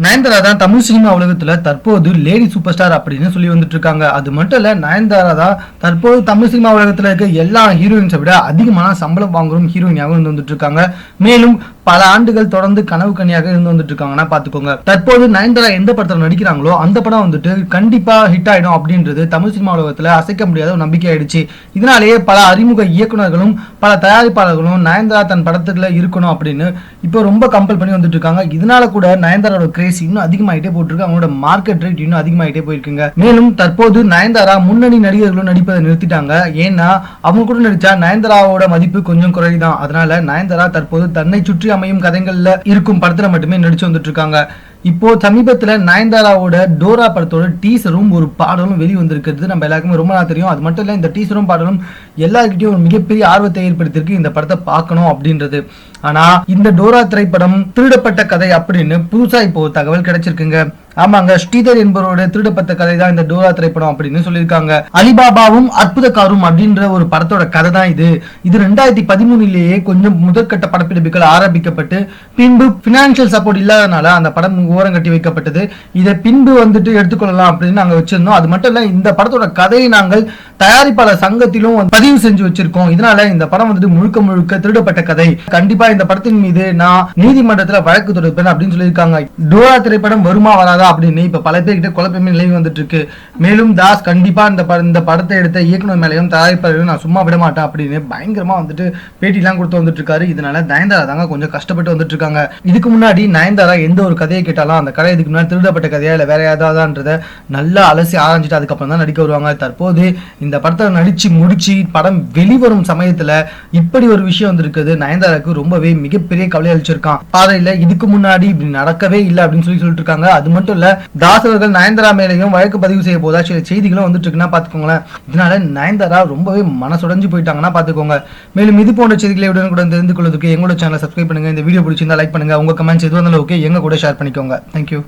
நயன்தாரா தான் தமிழ் சினிமா உலகத்துல தற்போது லேடி சூப்பர் ஸ்டார் அப்படின்னு சொல்லி வந்துட்டு இருக்காங்க அது மட்டும் இல்ல நயன்தாரா தான் தற்போது தமிழ் சினிமா உலகத்துல இருக்க எல்லா ஹீரோயின்ஸை விட அதிகமான சம்பளம் வாங்குறோம் ஹீரோயினாகவும் இருந்து வந்துட்டு இருக்காங்க மேலும் பல ஆண்டுகள் தொடர்ந்து கனவு கனியாக இருந்து வந்துட்டு இருக்காங்கன்னா பாத்துக்கோங்க தற்போது நயன்தாரா எந்த படத்துல நடிக்கிறாங்களோ அந்த படம் வந்துட்டு கண்டிப்பா ஹிட் ஆயிடும் அப்படின்றது தமிழ் சினிமா உலகத்துல அசைக்க முடியாத ஒரு நம்பிக்கை ஆயிடுச்சு. இதனாலேயே பல அறிமுக இயக்குனர்களும் பல தயாரிப்பாளர்களும் நயன்தாரா தன் படத்துல இருக்கணும் அப்படின்னு இப்போ ரொம்ப கம்பல் பண்ணி வந்துட்டு இருக்காங்க இதனால கூட நயன்தாராவோட கிரேஸ் இன்னும் அதிகமாயிட்டே போட்டிருக்கு அவங்களோட மார்க்கெட் ரேட் இன்னும் அதிகமாயிட்டே போயிருக்குங்க. மேலும் தற்போது நயன்தாரா முன்னணி நடிகர்களும் நடிப்பதை நிறுத்திட்டாங்க. ஏன்னா அவங்க கூட நடிச்சா நயன்தாராவோட மதிப்பு கொஞ்சம் குறைதான் அதனால நயன்தாரா தற்போது தன்னை சுற்றி அமையும் கதைகள்ல இருக்கும் படத்துல மட்டுமே நடிச்சு வந்துட்டு இருக்காங்க. இப்போ சமீபத்துல நயன்தாராவோட டோரா படத்தோட டீசரும் ஒரு பாடலும் வெளி வந்திருக்கிறது நம்ம எல்லாருக்குமே ரொம்ப நாள் தெரியும். அது மட்டும் இல்ல இந்த டீசரும் பாடலும் எல்லாருக்கிட்டையும் ஒரு மிகப்பெரிய ஆர்வத்தை ஏற்படுத்தியிருக்கு. இந்த படத்தை பார்க்கணும் அப்படின்றது. ஆனா இந்த டோரா திரைப்படம் திருடப்பட்ட கதை அப்படின்னு புதுசா இப்போ தகவல் கிடைச்சிருக்குங்க. ஆமாங்க ஸ்ரீதர் என்பவரோட திருடப்பட்ட கதை தான் இந்த டோரா திரைப்படம் அப்படின்னு சொல்லியிருக்காங்க. அலிபாபாவும் அற்புதக்காரும் அப்படின்ற ஒரு படத்தோட கதை தான் இது. இது ரெண்டாயிரத்தி பதிமூணுலேயே கொஞ்சம் முதற்கட்ட படப்பிடிப்புகள் ஆரம்பிக்கப்பட்டு பின்பு பினான்சியல் சப்போர்ட் இல்லாதனால அந்த படம் ஓரம் கட்டி வைக்கப்பட்டது. இதை பின்பு வந்துட்டு எடுத்துக்கொள்ளலாம் அப்படின்னு நாங்க வச்சிருந்தோம். அது மட்டும் இல்ல இந்த படத்தோட கதையை நாங்கள் தயாரிப்பாளர் சங்கத்திலும் பதிவு செஞ்சு வச்சிருக்கோம். இதனால இந்த படம் வந்துட்டு முழுக்க முழுக்க திருடப்பட்ட கதை. கண்டிப்பா இந்த படத்தின் மீது நான் நீதிமன்றத்தில் வழக்கு தொடுப்பேன் அப்படின்னு சொல்லியிருக்காங்க. டோரா திரைப்படம் வருமா வராதா அப்படின்னு இப்ப பல பேர்கிட்ட குழப்பமே நிலவி வந்துட்டு இருக்கு மேலும் தாஸ் கண்டிப்பா இந்த இந்த படத்தை எடுத்த இயக்குனர் மேலையும் தயாரிப்பாளரையும் நான் சும்மா விட மாட்டேன் அப்படின்னு பயங்கரமா வந்துட்டு பேட்டிலாம் கொடுத்து வந்துட்டு இருக்காரு இதனால நயன்தாரா தாங்க கொஞ்சம் கஷ்டப்பட்டு வந்துட்டு இருக்காங்க இதுக்கு முன்னாடி நயன்தாரா எந்த ஒரு கதையை கேட்டாலும் அந்த கதை இதுக்கு முன்னாடி திருடப்பட்ட கதையா இல்லை வேற ஏதாவதான்றத நல்லா அலசி ஆராய்ஞ்சிட்டு அதுக்கப்புறம் தான் நடிக்க வருவாங்க. தற்போது இந்த படத்தை நடிச்சு முடிச்சு படம் வெளிவரும் சமயத்துல இப்படி ஒரு விஷயம் வந்திருக்குது. நயன்தாராக்கு ரொம்பவே மிகப்பெரிய கவலை அளிச்சிருக்கான். பாதையில இதுக்கு முன்னாடி இப்படி நடக்கவே இல்லை அப்படின்னு சொல்லி சொல்லிட்டு இருக்காங்க. அது மட்டும் இல்ல தாசவர்கள் நயன்தாரா மேலேயும் வழக்கு பதிவு செய்ய போதா சில செய்திகளும் வந்துட்டு இருக்குன்னா பாத்துக்கோங்களேன். இதனால நயன்தாரா ரொம்பவே மனசுடைஞ்சு போயிட்டாங்கன்னா பாத்துக்கோங்க. மேலும் இது போன்ற செய்திகளை உடனுக்குடன் தெரிந்து கொள்வதற்கு எங்களோட சேனலை சப்ஸ்கிரைப் பண்ணுங்க. இந்த வீடியோ பிடிச்சிருந்தா லைக் பண்ணுங்க. உங்க கமெண்ட்ஸ் எதுவும் இருந்தாலும் ஓகே எங்க கூட ஷேர் பண்ணிக்கோங்க. தேங்க்யூ